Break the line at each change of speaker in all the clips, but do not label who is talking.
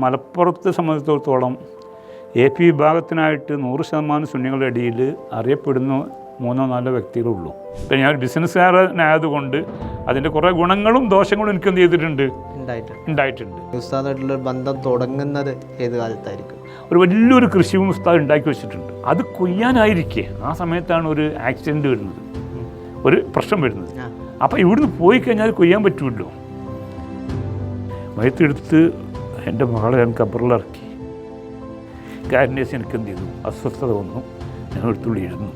മലപ്പുറത്തെ സംബന്ധിച്ചിടത്തോളം A P വിഭാഗത്തിനായിട്ട് നൂറ് ശതമാനം സുന്നികളുടെ ഇടയിൽ അറിയപ്പെടുന്ന മൂന്നോ നാലോ വ്യക്തികളുള്ളൂ. ഇപ്പം ഞാൻ ഒരു ബിസിനസ്സുകാരനായതുകൊണ്ട് അതിന്റെ കുറേ ഗുണങ്ങളും ദോഷങ്ങളും എനിക്ക് എന്ത് ചെയ്തിട്ടുണ്ട്?
ഉണ്ടായിട്ടുണ്ട്. ഉസ്താദായിട്ടുള്ള ബന്ധം തുടങ്ങുന്നത് ഏത് കാലത്തായിരിക്കും?
ഒരു വലിയൊരു കൃഷിയും ഉസ്താദ് ഉണ്ടാക്കി വെച്ചിട്ടുണ്ട്. അത് കൊയ്യാനായിരിക്കെ. ആ സമയത്താണ് ഒരു ആക്സിഡന്റ് വരുന്നത്. ഒരു പ്രശ്നം വരുന്നത്.
അപ്പം
അപ്പോൾ ഇവിടുന്ന് പോയി കഴിഞ്ഞാൽ കൊയ്യാൻ പറ്റുമല്ലോ? വയത്തെടുത്ത് എന്റെ മകളെ ഞാൻ കബറിലിറക്കി. കാരനേസ് എനിക്ക് എന്ത് ചെയ്തു? അസ്വസ്ഥത വന്നു. ഞാൻ എടുത്തുള്ളി ഇരുന്നു.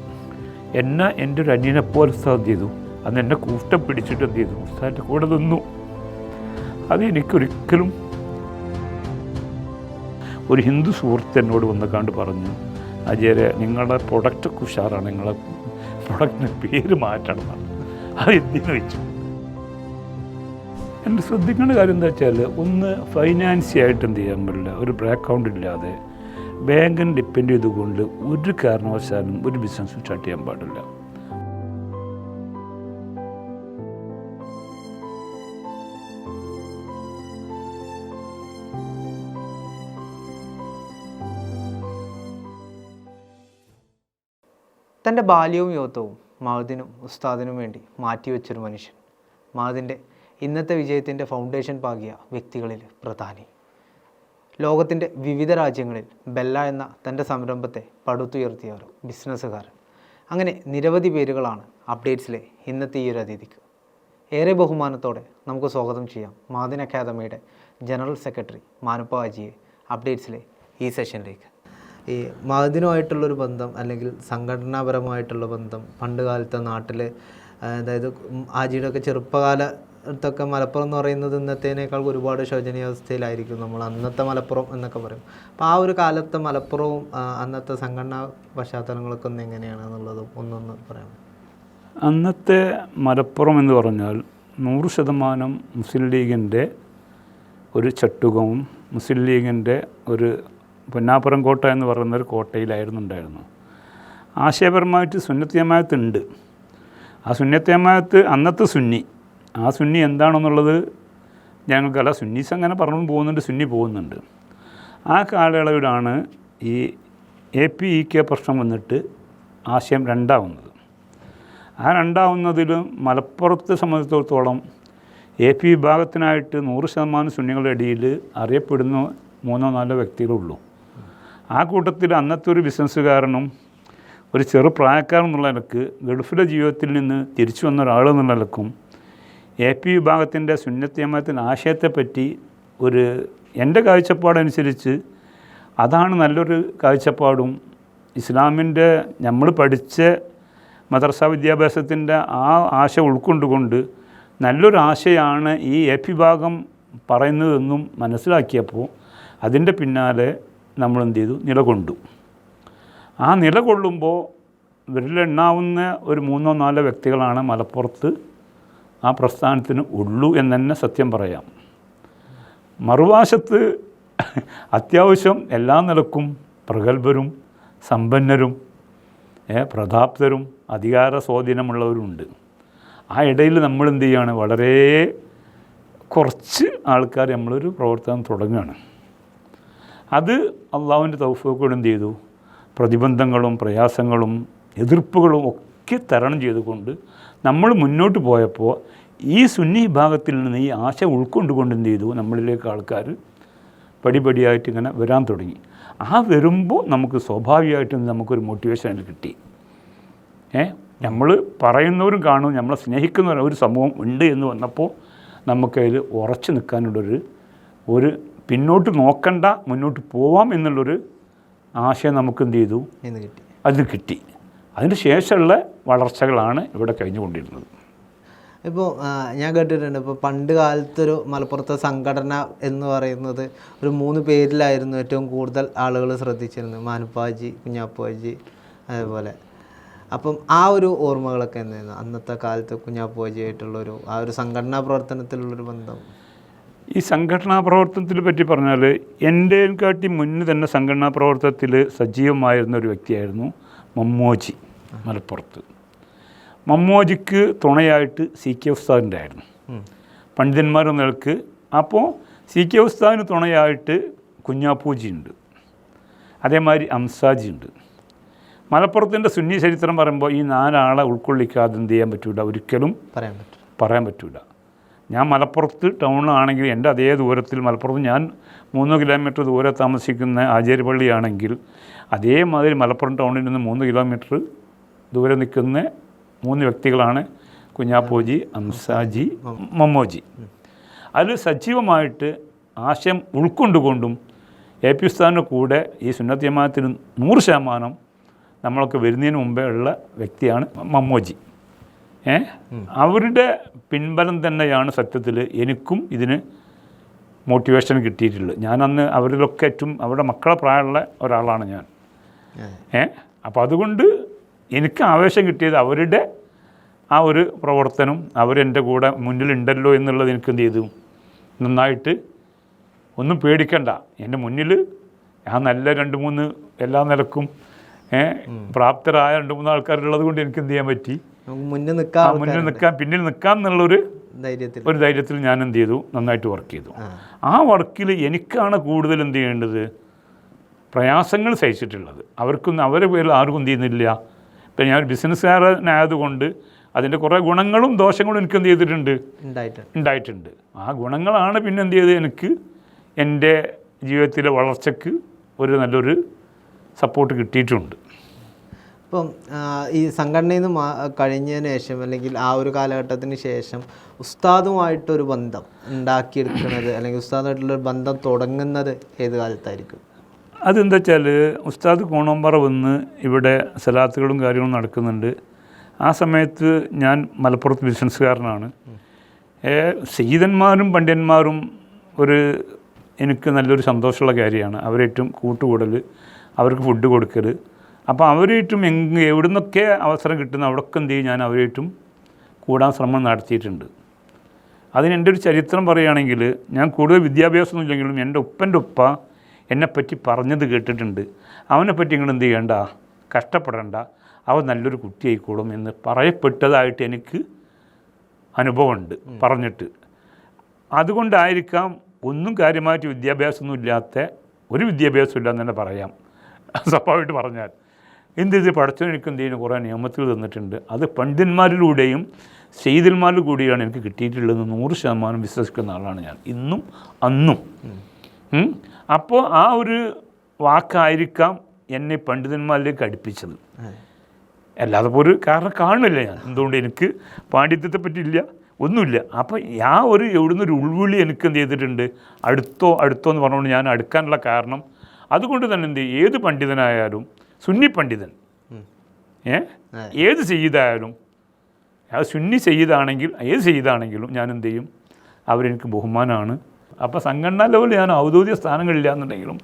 എന്നെ എന്റെ ഒരു അന്യനെപ്പോലെ ഉസ്താദ് എന്ത് ചെയ്തു? അന്ന് എന്നെ കൂട്ടം പിടിച്ചിട്ട് എന്ത് ചെയ്തു? ഉസ്താദിന്റെ കൂടെ നിന്നു. അത് എനിക്കൊരിക്കലും ഒരു ഹിന്ദു സുഹൃത്ത് എന്നോട് വന്ന് കണ്ട് പറഞ്ഞു അജയരെ നിങ്ങളുടെ പ്രൊഡക്റ്റ് ഉഷാറാണ് നിങ്ങളെ പ്രൊഡക്റ്റിന്റെ പേര് മാറ്റണം അത് എന്തിനു വെച്ചു? എന്റെ ശ്രദ്ധിക്കേണ്ട കാര്യം എന്താ വെച്ചാൽ ഒന്ന് ഫൈനാൻസി ആയിട്ട് എന്ത് ചെയ്യാൻ പറ്റില്ല. ഒരു ബ്രേക്ക് അക്കൗണ്ട് ഇല്ലാതെ ബാങ്കിന് ഡിപ്പെൻഡ് ചെയ്തുകൊണ്ട് ഒരു കാരണവശാലും ഒരു ബിസിനസ് സ്റ്റാർട്ട് ചെയ്യാൻ പാടില്ല.
തന്റെ ബാല്യവും യുവത്വവും മഹദിനും ഉസ്താദിനും വേണ്ടി മാറ്റിവെച്ചൊരു മനുഷ്യൻ. മഹദിന്റെ ഇന്നത്തെ വിജയത്തിന്റെ ഫൗണ്ടേഷൻ പാകിയ വ്യക്തികളിൽ പ്രധാനി. ലോകത്തിന്റെ വിവിധ രാജ്യങ്ങളിൽ ബെല്ല എന്ന തന്റെ സംരംഭത്തെ പടുത്തുയർത്തിയ ബിസിനസ്സുകാർ അങ്ങനെ നിരവധി പേരുകളാണ് അപ്ഡേറ്റ്സിലെ ഇന്നത്തെ ഈ ഒരു അതിഥിക്ക്. ഏറെ ബഹുമാനത്തോടെ നമുക്ക് സ്വാഗതം ചെയ്യാം മാദിൻ അക്കാദമിയുടെ ജനറൽ സെക്രട്ടറി മാനുപ്പ അജിയെ അപ്ഡേറ്റ്സിലെ ഈ സെഷനിലേക്ക് ഈ മതത്തിനുമായിട്ടുള്ളൊരു ബന്ധം അല്ലെങ്കിൽ സംഘടനാപരമായിട്ടുള്ള ബന്ധം പണ്ട് കാലത്തെ നാട്ടിൽ അതായത് ആജിയുടെ ഒക്കെ ചെറുപ്പകാലത്തൊക്കെ മലപ്പുറം എന്ന് പറയുന്നത് ഇന്നത്തേനേക്കാൾ ഒരുപാട് ശോചനീയാവസ്ഥയിലായിരിക്കും. നമ്മൾ അന്നത്തെ മലപ്പുറം എന്നൊക്കെ പറയും. അപ്പോൾ ആ ഒരു കാലത്തെ മലപ്പുറവും അന്നത്തെ സംഘടനാ പശ്ചാത്തലങ്ങളൊക്കെ ഒന്ന് എങ്ങനെയാണെന്നുള്ളതും ഒന്നൊന്ന് പറയാം
അന്നത്തെ മലപ്പുറം എന്ന് പറഞ്ഞാൽ നൂറ് ശതമാനം മുസ്ലിം ലീഗിന്റെ ഒരു ചട്ടുകവും മുസ്ലിം ലീഗിന്റെ ഒരു പൊന്നാപ്പുറം കോട്ട എന്ന് പറയുന്ന ഒരു കോട്ടയിലായിരുന്നു ഉണ്ടായിരുന്നു. ആശയപരമായിട്ട് സുന്നത്തിയമായത്ത് ഉണ്ട്. ആ സുന്നത്തിയമായത്ത് അന്നത്തെ സുന്നി ആ സുന്നി എന്താണെന്നുള്ളത് ഞങ്ങൾക്കല്ല സുന്നീസ് അങ്ങനെ പറഞ്ഞു പോകുന്നുണ്ട് സുന്നി പോകുന്നുണ്ട്. ആ കാലയളവിലാണ് ഈ എ പി ഇ കെ പ്രശ്നം വന്നിട്ട് ആശയം രണ്ടാവുന്നത്. ആ രണ്ടാവുന്നതിലും മലപ്പുറത്തെ സംബന്ധിച്ചിടത്തോളം എ പി വിഭാഗത്തിനായിട്ട് നൂറ് ശതമാനം സുന്നികളുടെ ഇടയിൽ അറിയപ്പെടുന്ന മൂന്നോ നാലോ വ്യക്തികളുള്ളൂ. ആ കൂട്ടത്തിൽ അന്നത്തെ ഒരു ബിസിനസ്സുകാരനും ഒരു ചെറു പ്രായക്കാരൻ എന്നുള്ള നിലയ്ക്ക് ഗൾഫിലെ ജീവിതത്തിൽ നിന്ന് തിരിച്ചു വന്ന ഒരാൾ എന്നുള്ള നിലക്കും എ പി വിഭാഗത്തിന്റെ സുന്നത്തിയമ്മത്തിന്റെ ആശയത്തെപ്പറ്റി ഒരു എന്റെ കാഴ്ചപ്പാടനുസരിച്ച് അതാണ് നല്ലൊരു കാഴ്ചപ്പാടും. ഇസ്ലാമിന്റെ നമ്മൾ പഠിച്ച മദർസ വിദ്യാഭ്യാസത്തിന്റെ ആ ആശ ഉൾക്കൊണ്ടുകൊണ്ട് നല്ലൊരു ആശയാണ് ഈ എ പി ഭാഗം പറയുന്നതെന്നും മനസ്സിലാക്കിയപ്പോൾ അതിന്റെ പിന്നാലെ നമ്മൾ എന്ത് ചെയ്തു? നിലകൊണ്ടു. ആ നിലകൊള്ളുമ്പോൾ വിരലെണ്ണാവുന്ന ഒരു മൂന്നോ നാലോ വ്യക്തികളാണ് മലപ്പുറത്ത് ആ പ്രസ്ഥാനത്തിന് ഉള്ളൂ എന്ന് തന്നെ സത്യം പറയാം. മറുവശത്ത് അത്യാവശ്യം എല്ലാ നിലക്കും പ്രഗത്ഭരും സമ്പന്നരും പ്രതാപ്തരും അധികാര സ്വാധീനമുള്ളവരുണ്ട്. ആ ഇടയിൽ നമ്മൾ എന്ത് ചെയ്യുകയാണ് വളരെ കുറച്ച് ആൾക്കാർ നമ്മളൊരു പ്രവർത്തനം തുടങ്ങുകയാണ് അത് അള്ളാഹുവിന്റെ തൗഫീഖോട് എന്ത് ചെയ്തു? പ്രതിബന്ധങ്ങളും പ്രയാസങ്ങളും എതിർപ്പുകളും ഒക്കെ തരണം ചെയ്തുകൊണ്ട് നമ്മൾ മുന്നോട്ട് പോയപ്പോൾ ഈ സുന്നി വിഭാഗത്തിൽ നിന്ന് ഈ ആശ ഉൾക്കൊണ്ടുകൊണ്ട് എന്ത് ചെയ്തു? നമ്മളിലേക്ക് ആൾക്കാർ പടിപടിയായിട്ട് ഇങ്ങനെ വരാൻ തുടങ്ങി. ആ വരുമ്പോൾ നമുക്ക് സ്വാഭാവികമായിട്ടും നമുക്കൊരു മോട്ടിവേഷൻ അതിൽ കിട്ടി. ഏ? നമ്മൾ പറയുന്നവരും കാണും നമ്മളെ സ്നേഹിക്കുന്ന ഒരു സമൂഹം ഉണ്ട് എന്ന് വന്നപ്പോൾ നമുക്കതിൽ ഉറച്ചു നിൽക്കാനുള്ളൊരു ഒരു പിന്നോട്ട് നോക്കണ്ട മുന്നോട്ട് പോവാം എന്നുള്ളൊരു ആശയം നമുക്ക് എന്ത് ചെയ്തു? അതിന് കിട്ടി. അതിന് ശേഷമുള്ള വളർച്ചകളാണ് ഇവിടെ കഴിഞ്ഞുകൊണ്ടിരുന്നത്.
ഇപ്പോൾ ഞാൻ കേട്ടിട്ടുണ്ട്. ഇപ്പോൾ പണ്ട് കാലത്തൊരു മലപ്പുറത്തെ സംഘടന എന്ന് പറയുന്നത് ഒരു മൂന്ന് പേരിലായിരുന്നു ഏറ്റവും കൂടുതൽ ആളുകൾ ശ്രദ്ധിച്ചിരുന്നത്. മാനുപ്പാജി കുഞ്ഞാപ്പാജി അതേപോലെ. അപ്പം ആ ഒരു ഓർമ്മകളൊക്കെ എന്തായിരുന്നു? അന്നത്തെ കാലത്ത് കുഞ്ഞാപ്പാജിയായിട്ടുള്ളൊരു ആ ഒരു സംഘടനാ പ്രവർത്തനത്തിലുള്ളൊരു ബന്ധം?
ഈ സംഘടനാ പ്രവർത്തനത്തിനെ പറ്റി പറഞ്ഞാൽ എന്റെ കാട്ടി മുന്നേ തന്നെ സംഘടനാ പ്രവർത്തനത്തിൽ സജീവമായിരുന്ന ഒരു വ്യക്തിയായിരുന്നു മമ്മോജി. മലപ്പുറത്ത്. മമ്മോജിക്ക് തുണയായിട്ട് സി കെ ഉസ്താദിന്റെ ആയിരുന്നു. പണ്ഡിതന്മാരെന്ന നിലയ്ക്ക് അപ്പോൾ സി കെ ഉസ്താദിന് തുണയായിട്ട് കുഞ്ഞാപ്പൂജി ഉണ്ട് അതേമാതിരി അംസാജി ഉണ്ട് മലപ്പുറത്തിന്റെ സുന്നി ചരിത്രം പറയുമ്പോൾ ഈ നാലാളെ ഉൾക്കൊള്ളിക്കാതെ എന്ത് ചെയ്യാൻ പറ്റൂല? ഒരിക്കലും
പറയാൻ പറ്റും
പറയാൻ പറ്റൂല. ഞാൻ മലപ്പുറത്ത് ടൗണിലാണെങ്കിൽ എന്റെ അതേ ദൂരത്തിൽ മലപ്പുറത്ത് ഞാൻ മൂന്ന് കിലോമീറ്റർ ദൂരെ താമസിക്കുന്ന ആചാര്യപള്ളിയാണെങ്കിൽ അതേമാതിരി മലപ്പുറം ടൗണിൽ നിന്ന് മൂന്ന് കിലോമീറ്റർ ദൂരെ നിൽക്കുന്ന മൂന്ന് വ്യക്തികളാണ് കുഞ്ഞാപ്പോജി അംസാജി മമ്മോജി. അതിൽ സജീവമായിട്ട് ആശയം ഉൾക്കൊണ്ടുകൊണ്ടും എ പി ഉസ്താദിന്റെ കൂടെ ഈ സുന്നത്ത് ജമാഅത്തിന് നൂറ് ശതമാനം നമ്മളൊക്കെ വരുന്നതിന് മുമ്പേ ഉള്ള വ്യക്തിയാണ് മമ്മോജി. ഏ? അവരുടെ പിൻബലം തന്നെയാണ് സത്യത്തിൽ എനിക്കും ഇതിന് മോട്ടിവേഷൻ കിട്ടിയിട്ടുള്ളത്. ഞാനന്ന് അവരിലൊക്കെ ഏറ്റവും അവരുടെ മക്കളെ പ്രായമുള്ള ഒരാളാണ് ഞാൻ. ഏ. അപ്പോൾ അതുകൊണ്ട് എനിക്ക് ആവേശം കിട്ടിയത് അവരുടെ ആ ഒരു പ്രവർത്തനം അവരെന്റെ കൂടെ മുന്നിലുണ്ടല്ലോ എന്നുള്ളത് എനിക്ക് എന്ത് ചെയ്തു? നന്നായിട്ട് ഒന്നും പേടിക്കണ്ട. എന്റെ മുന്നിൽ ആ നല്ല രണ്ട് മൂന്ന് എല്ലാ നിലക്കും പ്രാപ്തരായ രണ്ട് മൂന്ന് ആൾക്കാരുള്ളത് കൊണ്ട് എനിക്ക് എന്ത് ചെയ്യാൻ പറ്റി?
മുന്നിൽ നിൽക്കാം
മുന്നിൽ നിൽക്കാൻ പിന്നിൽ നിൽക്കാം എന്നുള്ളൊരു
ധൈര്യത്തിൽ.
ഒരു ധൈര്യത്തിൽ ഞാൻ എന്ത് ചെയ്തു? നന്നായിട്ട് വർക്ക് ചെയ്തു.
ആ.
ആ വർക്കിൽ എനിക്കാണ് കൂടുതൽ എന്ത് ചെയ്യേണ്ടത്? പ്രയാസങ്ങൾ സഹിച്ചിട്ടുള്ളത്. അവർക്കൊന്നും അവരെ പേരിൽ ആർക്കും എന്ത് ചെയ്യുന്നില്ല. ഇപ്പം ഞാൻ ബിസിനസ്സുകാരനായതുകൊണ്ട് അതിന്റെ കുറേ ഗുണങ്ങളും ദോഷങ്ങളും എനിക്ക് എന്ത് ചെയ്തിട്ടുണ്ട്?
ഉണ്ടായിട്ടുണ്ട്.
ആ ഗുണങ്ങളാണ് പിന്നെ എന്ത് ചെയ്തത് എനിക്ക് എന്റെ ജീവിതത്തിലെ വളർച്ചയ്ക്ക് ഒരു നല്ലൊരു സപ്പോർട്ട് കിട്ടിയിട്ടുണ്ട്.
ഇപ്പം ആ, ഈ സംഘടനയിൽ നിന്ന് കഴിഞ്ഞതിന് ശേഷം അല്ലെങ്കിൽ ആ ഒരു കാലഘട്ടത്തിന് ശേഷം ഉസ്താദുമായിട്ടൊരു ബന്ധം ഉണ്ടാക്കിയെടുക്കുന്നത് അല്ലെങ്കിൽ ഉസ്താദുമായിട്ടുള്ള ഒരു ബന്ധം തുടങ്ങുന്നത് ഏത് കാലത്തായിരിക്കും?
അതെന്താ വെച്ചാൽ ഉസ്താദ് കോണോമ്പറ വന്ന് ഇവിടെ സലാത്തുകളും കാര്യങ്ങളും നടക്കുന്നുണ്ട്. ആ സമയത്ത് ഞാൻ മലപ്പുറത്ത് ബിസിനസ്സുകാരനാണ്. സീതന്മാരും പണ്ഡിതന്മാരും ഒരു എനിക്ക് നല്ലൊരു സന്തോഷമുള്ള കാര്യമാണ്. അവരേറ്റവും കൂട്ടുകൂടൽ അവർക്ക് ഫുഡ് കൊടുക്കൽ അപ്പോൾ അവരേറ്റും എവിടെ നിന്നൊക്കെ അവസരം കിട്ടുന്ന അവിടൊക്കെ എന്ത് ചെയ്യും? ഞാൻ അവരേറ്റും കൂടാൻ ശ്രമം നടത്തിയിട്ടുണ്ട്. അതിന് എന്റെ ഒരു ചരിത്രം പറയുകയാണെങ്കിൽ ഞാൻ കൂടുതൽ വിദ്യാഭ്യാസമൊന്നുമില്ലെങ്കിലും എന്റെ ഉപ്പന്റെ ഉപ്പ എന്നെപ്പറ്റി പറഞ്ഞത് കേട്ടിട്ടുണ്ട്. അവനെപ്പറ്റി നിങ്ങൾ എന്ത് ചെയ്യണ്ട? കഷ്ടപ്പെടേണ്ട. അവൻ നല്ലൊരു കുട്ടിയായിക്കോളും എന്ന് പറയപ്പെട്ടതായിട്ട് എനിക്ക് അനുഭവമുണ്ട് പറഞ്ഞിട്ട്. അതുകൊണ്ടായിരിക്കാം ഒന്നും കാര്യമായിട്ട് വിദ്യാഭ്യാസമൊന്നും ഇല്ലാത്ത ഒരു വിദ്യാഭ്യാസം ഇല്ല എന്ന് തന്നെ പറയാം. സ്വഭാവമായിട്ട് പറഞ്ഞാൽ. എന്ത് ഇത് പഠിച്ചവൻ എനിക്ക് എന്ത് ചെയ്യുന്നു? കുറേ നിയമത്തിൽ തന്നിട്ടുണ്ട്. അത് പണ്ഡിതന്മാരിലൂടെയും ചെയ്തന്മാരിൽ കൂടിയാണ് എനിക്ക് കിട്ടിയിട്ടുള്ളതെന്ന് നൂറ് ശതമാനം വിശ്വസിക്കുന്ന ആളാണ് ഞാൻ. ഇന്നും അന്നും. അപ്പോൾ ആ ഒരു വാക്കായിരിക്കാം എന്നെ പണ്ഡിതന്മാരിലേക്ക് അടുപ്പിച്ചത്. അല്ലാതെ ഒരു കാരണം കാണില്ല ഞാൻ. എന്തുകൊണ്ട് എനിക്ക് പാണ്ഡിത്യത്തെ പറ്റിയില്ല ഒന്നുമില്ല. അപ്പോൾ ആ ഒരു എവിടുന്ന് ഒരു ഉൾവിളി എനിക്ക് എന്ത് ചെയ്തിട്ടുണ്ട്? അടുത്തോ അടുത്തോ എന്ന് പറഞ്ഞുകൊണ്ട് ഞാൻ അടുക്കാനുള്ള കാരണം. അതുകൊണ്ട് തന്നെ എന്ത് ചെയ്യും? ഏത് പണ്ഡിതനായാലും സുന്നി പണ്ഡിതൻ. ഏ. ഏത് ചെയ്തായാലും അത് സുന്നി ചെയ്താണെങ്കിൽ ഏത് ചെയ്താണെങ്കിലും ഞാൻ എന്ത് ചെയ്യും? അവരെനിക്ക് ബഹുമാനമാണ് അപ്പോൾ സംഘടനാ ലെവലിൽ ഞാൻ ഔദ്യോഗിക സ്ഥാനങ്ങളില്ല എന്നുണ്ടെങ്കിലും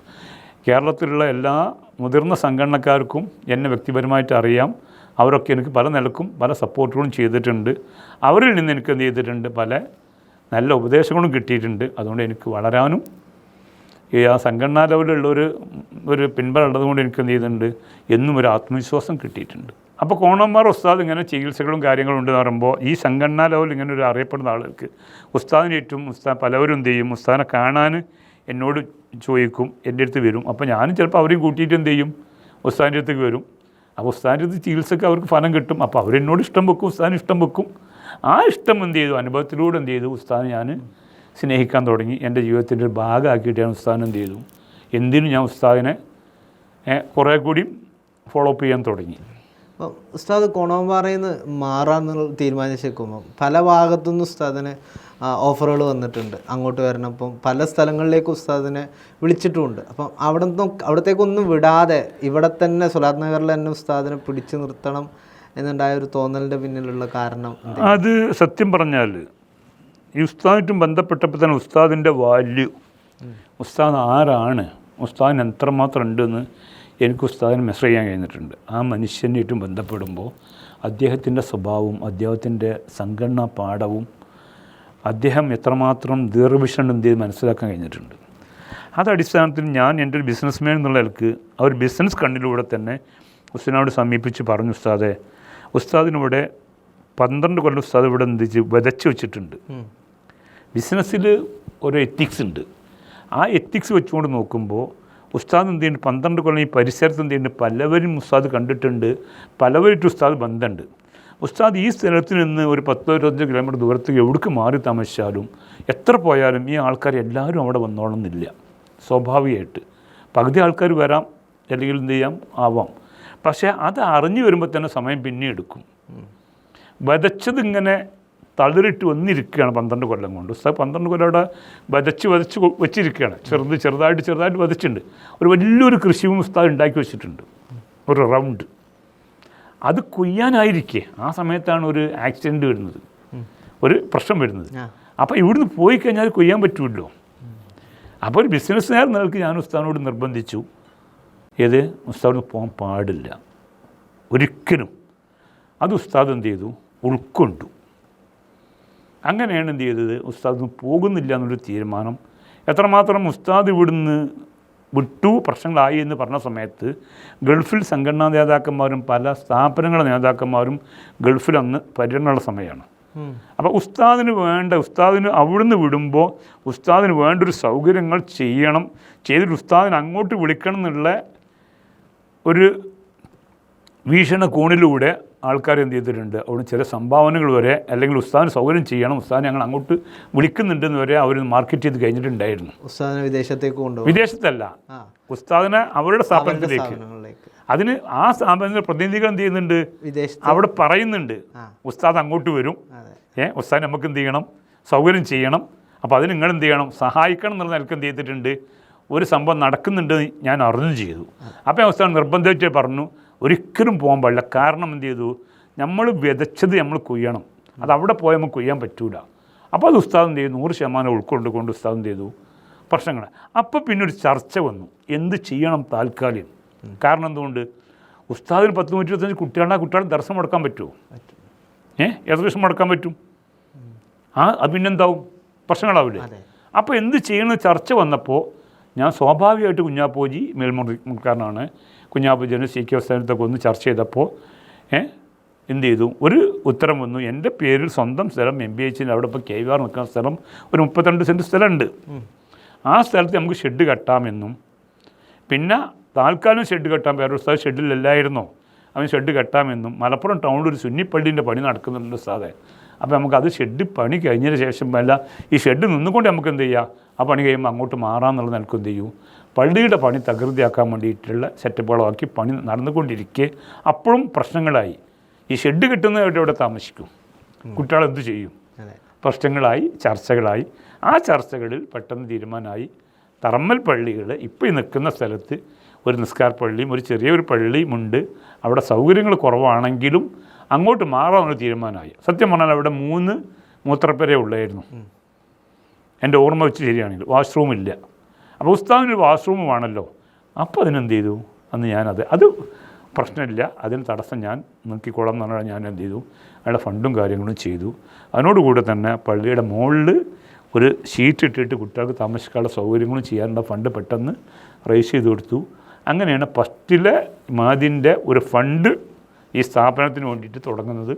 കേരളത്തിലുള്ള എല്ലാ മുതിർന്ന സംഘടനക്കാർക്കും എന്നെ വ്യക്തിപരമായിട്ട് അറിയാം. അവരൊക്കെ എനിക്ക് പല നിലക്കും പല സപ്പോർട്ടുകളും ചെയ്തിട്ടുണ്ട്. അവരിൽ നിന്ന് എനിക്ക് എന്ത് ചെയ്തിട്ടുണ്ട്? പല നല്ല ഉപദേശങ്ങളും കിട്ടിയിട്ടുണ്ട്. അതുകൊണ്ട് എനിക്ക് വളരാനും ഈ ആ സംഘടനാ ലെവലിലുള്ള ഒരു ഒരു പിൻബലം എനിക്ക് എന്ത് ചെയ്തിട്ടുണ്ട്? എന്നും ഒരു ആത്മവിശ്വാസം കിട്ടിയിട്ടുണ്ട്. അപ്പോൾ കോണന്മാർ ഉസ്താദ് ഇങ്ങനെ ചികിത്സകളും കാര്യങ്ങളും ഉണ്ടെന്ന് പറയുമ്പോൾ ഈ സംഘടനാ ലെവലിൽ ഇങ്ങനെ ഒരു അറിയപ്പെടുന്ന ആളുകൾക്ക് ഉസ്താദിന് ഏറ്റവും ഉസ്താദ് പലവരും എന്ത് ചെയ്യും? ഉസ്താദിനെ കാണാൻ എന്നോട് ചോദിക്കും എന്റെ അടുത്ത് വരും. അപ്പോൾ ഞാനും ചിലപ്പോൾ അവരെയും കൂട്ടിയിട്ട് എന്ത് ചെയ്യും? ഉസ്താദിന്റെ അടുത്തേക്ക് വരും. അപ്പോൾ ഉസ്താദിന്റെ അടുത്ത് ചികിത്സയ്ക്ക് അവർക്ക് ഫലം കിട്ടും. അപ്പോൾ അവരെന്നോട് ഇഷ്ടം വെക്കും ഉസ്താദിന് ഇഷ്ടം വെക്കും. ആ ഇഷ്ടം എന്ത് ചെയ്തു? അനുഭവത്തിലൂടെ എന്ത് ചെയ്തു? ഉസ്താദിനെ ഞാൻ സ്നേഹിക്കാൻ തുടങ്ങി. എന്റെ ജീവിതത്തിന്റെ ഒരു ഭാഗമാക്കിയിട്ട് ഞാൻ ഉസ്താദിനെ എന്ത് ചെയ്തു. എന്തിനും ഞാൻ ഉസ്താദിനെ കുറേ കൂടി ഫോളോ അപ്പ് ചെയ്യാൻ തുടങ്ങി.
അപ്പം ഉസ്താദ് കൊണോമ്പാറയിൽ നിന്ന് മാറാന്നുള്ള തീരുമാനിച്ചേക്കുമ്പം പല ഭാഗത്തുനിന്ന് ഉസ്താദിന് ഓഫറുകൾ വന്നിട്ടുണ്ട്. അങ്ങോട്ട് വരണം അപ്പം പല സ്ഥലങ്ങളിലേക്ക് ഉസ്താദിനെ വിളിച്ചിട്ടുമുണ്ട്. അപ്പം അവിടെ നിന്നും അവിടത്തേക്കൊന്നും വിടാതെ ഇവിടെ തന്നെ സുലാത്ത് നഗറിൽ തന്നെ ഉസ്താദിനെ പിടിച്ചു നിർത്തണം എന്നുണ്ടായ ഒരു തോന്നലിന്റെ പിന്നിലുള്ള കാരണം
അത് സത്യം പറഞ്ഞാൽ ഈ ഉസ്താദായിട്ടും ബന്ധപ്പെട്ടപ്പോൾ തന്നെ ഉസ്താദിന്റെ വാല്യൂ. ഉസ്താദ് ആരാണ്? ഉസ്താദിന് എത്രമാത്രം ഉണ്ടെന്ന് എനിക്ക് ഉസ്താദിനെ മെസ്സർ ചെയ്യാൻ കഴിഞ്ഞിട്ടുണ്ട്. ആ മനുഷ്യനായിട്ടും ബന്ധപ്പെടുമ്പോൾ അദ്ദേഹത്തിന്റെ സ്വഭാവവും അദ്ദേഹത്തിന്റെ സംഘടനാ പാഠവും അദ്ദേഹം എത്രമാത്രം ദീർഘവിഷൻ എന്ത് ചെയ്ത് മനസ്സിലാക്കാൻ കഴിഞ്ഞിട്ടുണ്ട്. അത് അടിസ്ഥാനത്തിൽ ഞാൻ എന്റെ ഒരു ബിസിനസ് ബിസിനസ്മാൻ എന്നുള്ള നിലയ്ക്ക് ആ ഒരു ബിസിനസ് കണ്ണിലൂടെ തന്നെ ഉസ്താദിനോട് സമീപിച്ച് പറഞ്ഞു ഉസ്താദെ ഉസ്താദിനിവിടെ പന്ത്രണ്ട് കൊല്ലം ഉസ്താദ് ഇവിടെ എന്ത് ചെയ്ത്? വിതച്ച് വെച്ചിട്ടുണ്ട്. ബിസിനസ്സിൽ ഒരു എത്തിക്സ് ഉണ്ട്. ആ എത്തിക്സ് വെച്ചുകൊണ്ട് നോക്കുമ്പോൾ ഉസ്താദ് എന്ത് ചെയ്യുന്നുണ്ട്? പന്ത്രണ്ട് കൊല്ലം ഈ പരിസരത്ത് എന്ത് ചെയ്യുന്നുണ്ട്? പലവരും ഉസ്താദ് കണ്ടിട്ടുണ്ട്. പലവരായിട്ട് ഉസ്താദ് ബന്ധമുണ്ട്. ഉസ്താദ് ഈ സ്ഥലത്ത് നിന്ന് ഒരു പത്തോ ഇരുപത്തഞ്ചോ കിലോമീറ്റർ ദൂരത്തേക്ക് എവിടേക്ക് മാറി താമസിച്ചാലും എത്ര പോയാലും ഈ ആൾക്കാർ എല്ലാവരും അവിടെ വന്നോളണമെന്നില്ല. സ്വാഭാവികമായിട്ട്. പകുതി ആൾക്കാർ വരാം അല്ലെങ്കിൽ എന്ത് ചെയ്യാം? ആവാം. പക്ഷേ അത് അറിഞ്ഞു വരുമ്പോൾ തന്നെ സമയം പിന്നെ എടുക്കും. വതച്ചത് ഇങ്ങനെ തളിരിട്ട് വന്നിരിക്കുകയാണ് പന്ത്രണ്ട് കൊല്ലം കൊണ്ട്. ഉസ്താദ് പന്ത്രണ്ട് കൊല്ലം അവിടെ വതച്ച് വതച്ച് വെച്ചിരിക്കുകയാണ്. ചെറുത് ചെറുതായിട്ട് ചെറുതായിട്ട് വതച്ചിട്ടുണ്ട് ഒരു വലിയൊരു കൃഷിയും ഉസ്താദ് ഉണ്ടാക്കി വെച്ചിട്ടുണ്ട്. ഒരു റൗണ്ട്. അത് കൊയ്യാനായിരിക്കെ. ആ സമയത്താണ് ഒരു ആക്സിഡന്റ് വരുന്നത്. ഒരു പ്രശ്നം വരുന്നത്. അപ്പോൾ ഇവിടുന്ന് പോയി കഴിഞ്ഞാൽ അത് കൊയ്യാൻ പറ്റുമല്ലോ അപ്പോൾ ഒരു ബിസിനസ്സുകാർ നിലയ്ക്ക് ഞാൻ ഉസ്താദിനോട് നിർബന്ധിച്ചു. ഏത്? ഉസ്താദിന് പോകാൻ പാടില്ല. ഒരിക്കലും. അത് ഉസ്താദ് എന്ത് ചെയ്തു? ഉൾക്കൊണ്ടു. അങ്ങനെയാണ് എന്ത് ചെയ്തത്? ഉസ്താദ് പോകുന്നില്ല എന്നൊരു തീരുമാനം. എത്രമാത്രം ഉസ്താദ് ഇവിടുന്ന് വിട്ടു പ്രശ്നങ്ങളായി എന്ന് പറഞ്ഞ സമയത്ത് ഗൾഫിൽ സംഘടനാ നേതാക്കന്മാരും പല സ്ഥാപനങ്ങളുടെ നേതാക്കന്മാരും ഗൾഫിൽ അന്ന് പര്യടനമുള്ള സമയമാണ്. അപ്പോൾ ഉസ്താദിന് വേണ്ട ഉസ്താദിന് അവിടുന്ന് വിടുമ്പോൾ ഉസ്താദിന് വേണ്ട ഒരു സൗകര്യങ്ങൾ ചെയ്യണം. ചെയ്തിട്ട് ഉസ്താദിന് അങ്ങോട്ട് വിളിക്കണം എന്നുള്ള ഒരു വീക്ഷണകോണിലൂടെ ആൾക്കാർ എന്ത് ചെയ്തിട്ടുണ്ട്? അവിടെ ചില സംഭാവനകൾ വരെ അല്ലെങ്കിൽ ഉസ്താദിന് സൗകര്യം ചെയ്യണം. ഉസ്താദിനെ ഞങ്ങൾ അങ്ങോട്ട് വിളിക്കുന്നുണ്ടെന്ന് വരെ അവർ മാർക്കറ്റ് ചെയ്ത് കഴിഞ്ഞിട്ടുണ്ടായിരുന്നു.
ഉസ്താദിനെ വിദേശത്തേക്ക് കൊണ്ടുപോകും.
വിദേശത്തല്ല. ഉസ്താദിനെ അവരുടെ സ്ഥാപനത്തിലേക്ക്. അതിന് ആ സ്ഥാപനത്തിലെ പ്രതിനിധികൾ എന്ത് ചെയ്യുന്നുണ്ട്? അവിടെ പറയുന്നുണ്ട്. ഉസ്താദ് അങ്ങോട്ട് വരും. ഏഹ് ഉസ്താദ് നമുക്ക് എന്ത് ചെയ്യണം? സൗകര്യം ചെയ്യണം. അപ്പോൾ അതിന് നിങ്ങൾ എന്ത് ചെയ്യണം? സഹായിക്കണം എന്നുള്ള നിലയ്ക്ക് എന്ത് ചെയ്തിട്ടുണ്ട്? ഒരു സംഭവം നടക്കുന്നുണ്ട് ഞാൻ അറിഞ്ഞു ചെയ്തു. അപ്പോൾ ഉസ്താദ് നിർബന്ധിച്ച് പറഞ്ഞു. ഒരിക്കലും പോകാൻ പാടില്ല. കാരണം എന്ത് ചെയ്തു? നമ്മൾ വിതച്ചത് നമ്മൾ കൊയ്യണം. അത് അവിടെ പോയാൽ നമുക്ക് കൊയ്യാൻ പറ്റൂല. അപ്പോൾ അത് ഉസ്താദ് എന്ത് ചെയ്തു? നൂറ് ശതമാനം ഉൾക്കൊണ്ട് കൊണ്ട് ഉസ്താദ് എന്ത് ചെയ്തു? പ്രശ്നങ്ങൾ. അപ്പോൾ പിന്നെ ഒരു ചർച്ച വന്നു. എന്ത് ചെയ്യണം താൽക്കാലികം? കാരണം എന്തുകൊണ്ട്? ഉസ്താദിന് പത്ത് നൂറ്റി ഇരുപത്തഞ്ച് കുട്ടികളുടെ കുട്ടികളെ ദർശനം മുടക്കാൻ പറ്റുമോ? ഏ? എത്ര ലക്ഷം മുടക്കാൻ പറ്റും. ആ അത് പിന്നെന്താവും? പ്രശ്നങ്ങളാവില്ലേ? അപ്പോൾ എന്ത് ചെയ്യണമെന്ന് ചർച്ച വന്നപ്പോൾ ഞാൻ സ്വാഭാവികമായിട്ട് കുഞ്ഞാപ്പോജി മേൽമുറിക്കാരനാണ് കുഞ്ഞാപ്പോജിനെ സി കെ സ്ഥാനത്തൊക്കെ ഒന്ന് ചർച്ച ചെയ്തപ്പോൾ എന്ത് ചെയ്തു? ഒരു ഉത്തരം വന്നു. എന്റെ പേരിൽ സ്വന്തം സ്ഥലം എം ബി എച്ചിന്റെ അവിടെ ഇപ്പോൾ കെ വി ആർ നിൽക്കുന്ന സ്ഥലം ഒരു മുപ്പത്തിരണ്ട് സെന്റ് സ്ഥലമുണ്ട്. ആ സ്ഥലത്ത് നമുക്ക് ഷെഡ് കെട്ടാമെന്നും പിന്നെ താൽക്കാലം ഷെഡ് കെട്ടാൻ വേറൊരു സ്ഥലം ഷെഡിലല്ലായിരുന്നോ അവൻ ഷെഡ് കെട്ടാമെന്നും മലപ്പുറം ടൗണിൽ ഒരു സുന്നിപ്പള്ളിന്റെ പണി നടക്കുന്നുണ്ട് സാധേ അപ്പോൾ നമുക്ക് അത് ഷെഡ് പണി കഴിഞ്ഞതിന് ശേഷം അല്ല ഈ ഷെഡ് നിന്നുകൊണ്ട് നമുക്ക് എന്ത് ചെയ്യാം? ആ പണി കഴിയുമ്പോൾ അങ്ങോട്ട് മാറാമെന്നുള്ള നിനക്ക് എന്ത് ചെയ്യൂ? പള്ളിയുടെ പണി തകൃതിയാക്കാൻ വേണ്ടിയിട്ടുള്ള സെറ്റപ്പുകളാക്കി പണി നടന്നുകൊണ്ടിരിക്കെ. അപ്പോഴും പ്രശ്നങ്ങളായി. ഈ ഷെഡ് കിട്ടുന്നവരുടെ അവിടെ താമസിക്കും. കുട്ടികൾ എന്ത് ചെയ്യും? പ്രശ്നങ്ങളായി ചർച്ചകളായി. ആ ചർച്ചകളിൽ പെട്ടെന്ന് തീരുമാനമായി തറമ്മൽ പള്ളികൾ ഇപ്പോൾ ഈ നിൽക്കുന്ന സ്ഥലത്ത് ഒരു നിസ്കാര പള്ളിയും ഒരു ചെറിയൊരു പള്ളിയുമുണ്ട് അവിടെ സൗകര്യങ്ങൾ കുറവാണെങ്കിലും അങ്ങോട്ട് മാറാമെന്നൊരു തീരുമാനമായി. സത്യം പറഞ്ഞാൽ അവിടെ മൂന്ന് മൂത്രപ്പരേ ഉള്ളായിരുന്നു. എന്റെ ഓർമ്മ വെച്ച് ശരിയാണെങ്കിൽ. വാഷ്റൂം ഇല്ല അപ്പോൾ ഉസ്താദിന് വാഷ്റൂം വേണമല്ലോ അപ്പോൾ അതിനെന്ത് ചെയ്തു അന്ന് ഞാനത് അത് പ്രശ്നമില്ല. അതിന് തടസ്സം ഞാൻ നോക്കിക്കോളാം എന്ന് പറഞ്ഞാൽ ഞാൻ എന്ത് ചെയ്തു അയാളുടെ ഫണ്ടും കാര്യങ്ങളും ചെയ്തു. അതിനോടുകൂടെ തന്നെ പള്ളിയുടെ മുകളിൽ ഒരു ഷീറ്റ് ഇട്ടിട്ട് കുട്ടികൾക്ക് താമസിക്കാനുള്ള സൗകര്യങ്ങളും ചെയ്യാനുള്ള ഫണ്ട് പെട്ടെന്ന് റേസ് ചെയ്ത് കൊടുത്തു. അങ്ങനെയാണ് ഫസ്റ്റിലെ മാതിന്റെ ഒരു ഫണ്ട് ഈ സ്ഥാപനത്തിന് വേണ്ടിയിട്ട് തുടങ്ങുന്നത്.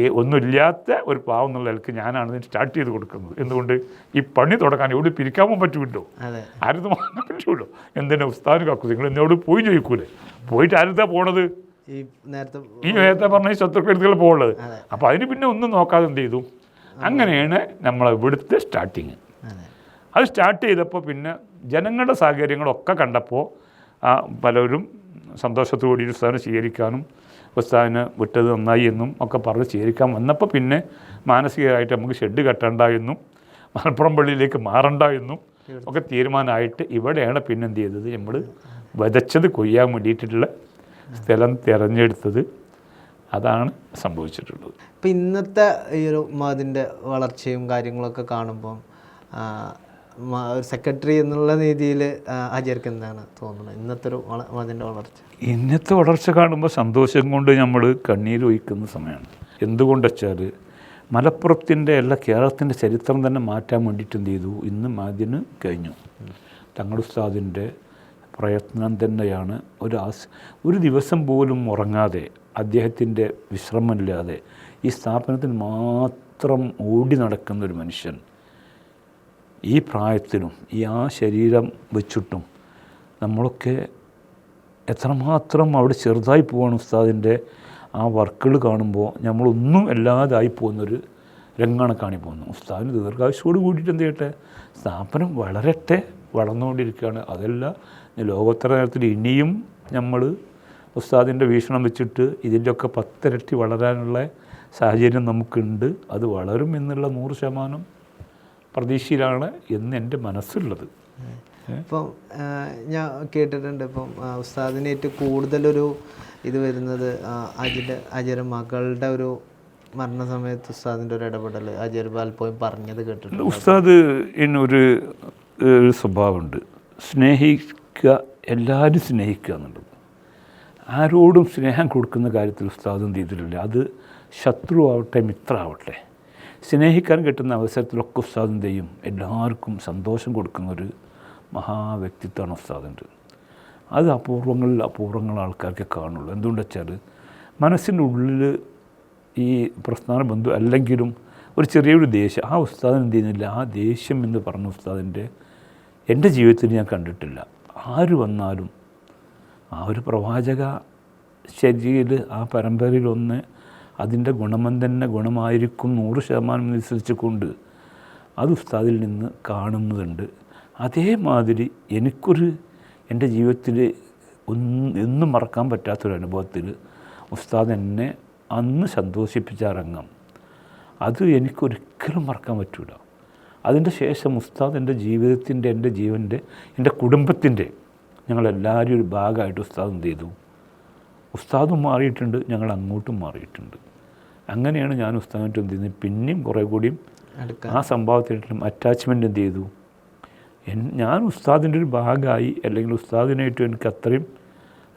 ഈ ഒന്നുമില്ലാത്ത ഒരു പാവം എന്നുള്ള നിലയ്ക്ക് ഞാനാണ് ഇതിന് സ്റ്റാർട്ട് ചെയ്ത് കൊടുക്കുന്നത്. എന്തുകൊണ്ട്? ഈ പണി തുടങ്ങാൻ എവിടെ പിരിക്കാൻ പറ്റുമല്ലോ ആരും വാങ്ങാൻ പറ്റുമല്ലോ എന്തിനാ ഉസ്താദ് കാക്കു നിങ്ങൾ എന്നോട് പോയി ചോദിക്കൂലേ? പോയിട്ട് ആരുതാ പോണത്?
ഈ നേരത്തെ
ഈ നേരത്തെ പറഞ്ഞ ഈ ശത്രുക്കെടുത്തുകൾ പോകുള്ളത്. അപ്പോൾ അതിന് പിന്നെ ഒന്നും നോക്കാതെ എന്ത് ചെയ്തു? അങ്ങനെയാണ് നമ്മൾ ഇവിടുത്തെ സ്റ്റാർട്ടിങ്
അതെ.
സ്റ്റാർട്ട് ചെയ്തപ്പോൾ പിന്നെ ജനങ്ങളുടെ സാഹചര്യങ്ങളൊക്കെ കണ്ടപ്പോൾ പലരും സന്തോഷത്തോടെ ഉസ്താദിനെ സ്വീകരിക്കാനും ഉസ്താദിനെ വിട്ടത് നന്നായി എന്നും ഒക്കെ പറഞ്ഞ് ചേരിക്കാൻ വന്നപ്പോൾ പിന്നെ മാനസികമായിട്ട് നമുക്ക് ഷെഡ് കെട്ടണ്ട എന്നും മലപ്പുറം പള്ളിയിലേക്ക് മാറണ്ട എന്നും ഒക്കെ തീരുമാനമായിട്ട് ഇവിടെയാണ് പിന്നെ എന്ത് ചെയ്തത്? നമ്മൾ വിതച്ചത് കൊയ്യാൻ വേണ്ടിയിട്ടുള്ള സ്ഥലം തിരഞ്ഞെടുത്തത്. അതാണ് സംഭവിച്ചിട്ടുള്ളത്.
ഇപ്പം ഇന്നത്തെ ഈ ഒരു മതിന്റെ വളർച്ചയും കാര്യങ്ങളൊക്കെ കാണുമ്പം ഒരു സെക്രട്ടറി എന്നുള്ള രീതിയിൽ ആചരിക്കുന്നതാണ് തോന്നുന്നത്. ഇന്നത്തെ ഒരു അതിന്റെ വളർച്ച.
ഇന്നത്തെ വളർച്ച കാണുമ്പോൾ സന്തോഷം കൊണ്ട് നമ്മൾ കണ്ണീരൊഴിക്കുന്ന സമയമാണ് എന്തുകൊണ്ട് വെച്ചാൽ മലപ്പുറത്തിന്റെ എല്ലാ കേരളത്തിന്റെ ചരിത്രം തന്നെ മാറ്റാൻ വേണ്ടിയിട്ട് എന്ത് ചെയ്തു? ഇന്ന് അതിന് കഴിഞ്ഞു. തങ്ങളുസ്താദിന്റെ പ്രയത്നം തന്നെയാണ് ഒരു ആസ് ഒരു ദിവസം പോലും ഉറങ്ങാതെ അദ്ദേഹത്തിന്റെ വിശ്രമമില്ലാതെ ഈ സ്ഥാപനത്തിന് മാത്രം ഓടി നടക്കുന്ന ഒരു മനുഷ്യൻ ഈ പ്രായത്തിലും ഈ ആ ശരീരം വെച്ചിട്ടും നമ്മളൊക്കെ എത്രമാത്രം അവിടെ ചെറുതായി പോവാണ് ഉസ്താദിന്റെ ആ വർക്കുകൾ കാണുമ്പോൾ നമ്മളൊന്നും അല്ലാതായി പോകുന്നൊരു രംഗമാണ് കാണി പോകുന്നത്. ഉസ്താദിന് ദീർഘായുഷോട് കൂടിയിട്ട് എന്ത് ചെയ്യട്ടെ? സ്ഥാപനം വളരട്ടെ വളർന്നുകൊണ്ടിരിക്കുകയാണ്. അതല്ല ലോകോത്തര നേരത്തിൽ ഇനിയും നമ്മൾ ഉസ്താദിന്റെ വീക്ഷണം വെച്ചിട്ട് ഇതിന്റെയൊക്കെ പത്തിരട്ടി വളരാനുള്ള സാഹചര്യം നമുക്കുണ്ട്. അത് വളരും എന്നുള്ള നൂറ് ശതമാനം പ്രതീക്ഷയിലാണ് എന്ന് എന്റെ മനസ്സുള്ളത്.
ഇപ്പം ഞാൻ കേട്ടിട്ടുണ്ട് ഇപ്പം ഉസ്താദിനേറ്റ് കൂടുതലൊരു ഇത് വരുന്നത് അജിന്റെ അജയുടെ മകളുടെ ഒരു മരണസമയത്ത് ഉസ്താദിന്റെ ഒരു ഇടപെടൽ അജയർ പലപ്പോഴും പറഞ്ഞത് കേട്ടിട്ടുണ്ട്.
ഉസ്താദ് എന്നൊരു ഒരു സ്വഭാവമുണ്ട്. സ്നേഹിക്കുക എല്ലാവരും സ്നേഹിക്കുക എന്നുള്ളത്. ആരോടും സ്നേഹം കൊടുക്കുന്ന കാര്യത്തിൽ ഉസ്താദും ചെയ്തിട്ടില്ല. അത് ശത്രു ആവട്ടെ മിത്രമാവട്ടെ സ്നേഹിക്കാൻ കിട്ടുന്ന അവസരത്തിലൊക്കെ ഉസ്താദും ചെയ്യും? എല്ലാവർക്കും സന്തോഷം കൊടുക്കുന്ന ഒരു മഹാവ്യക്തിത്വമാണ് ഉസ്താദിന്റെ അത് അപൂർവങ്ങളിൽ അപൂർവങ്ങൾ ആൾക്കാർക്ക് കാണുള്ളൂ. എന്തുകൊണ്ട് വെച്ചാൽ മനസ്സിന്റെ ഉള്ളിൽ ഈ പ്രസ്ഥാന ബന്ധു അല്ലെങ്കിലും ഒരു ചെറിയൊരു ദേഷ്യം. ആ ഉസ്താദൻ എന്ത് ചെയ്യുന്നില്ല? ആ ദേഷ്യം എന്ന് പറഞ്ഞ ഉസ്താദിന്റെ എന്റെ ജീവിതത്തിൽ ഞാൻ കണ്ടിട്ടില്ല. ആര് വന്നാലും ആ ഒരു പ്രവാചക ശരിയിൽ ആ പരമ്പരയിലൊന്ന് അതിന്റെ ഗുണമെന്ന് തന്നെ ഗുണമായിരിക്കും നൂറ് ശതമാനം വിശ്വസിച്ചുകൊണ്ട് അത് ഉസ്താദിൽ നിന്ന് കാണുന്നതുണ്ട്. അതേമാതിരി എനിക്കൊരു എന്റെ ജീവിതത്തിൽ ഒന്നും മറക്കാൻ പറ്റാത്തൊരു അനുഭവത്തിൽ ഉസ്താദ് എന്നെ അന്ന് സന്തോഷിപ്പിച്ച രംഗം അത് എനിക്കൊരിക്കലും മറക്കാൻ പറ്റില്ല അതിന്റെ ശേഷം ഉസ്താദ് എന്റെ ജീവിതത്തിന്റെ എന്റെ ജീവന്റെ എന്റെ കുടുംബത്തിന്റെ ഞങ്ങളെല്ലാവരും ഒരു ഭാഗമായിട്ട് ഉസ്താദ് എന്ത് ചെയ്തു? ഉസ്താദും മാറിയിട്ടുണ്ട് ഞങ്ങൾ അങ്ങോട്ടും മാറിയിട്ടുണ്ട്. അങ്ങനെയാണ് ഞാൻ ഉസ്താദിനായിട്ട് എന്ത് ചെയ്യുന്നത്? പിന്നെയും കുറേ കൂടിയും ആ സംഭവത്തിനും അറ്റാച്ച്മെന്റ് എന്ത് ചെയ്തു? എൻ ഞാൻ ഉസ്താദിന്റെ ഒരു ഭാഗമായി അല്ലെങ്കിൽ ഉസ്താദിനായിട്ടും എനിക്ക് അത്രയും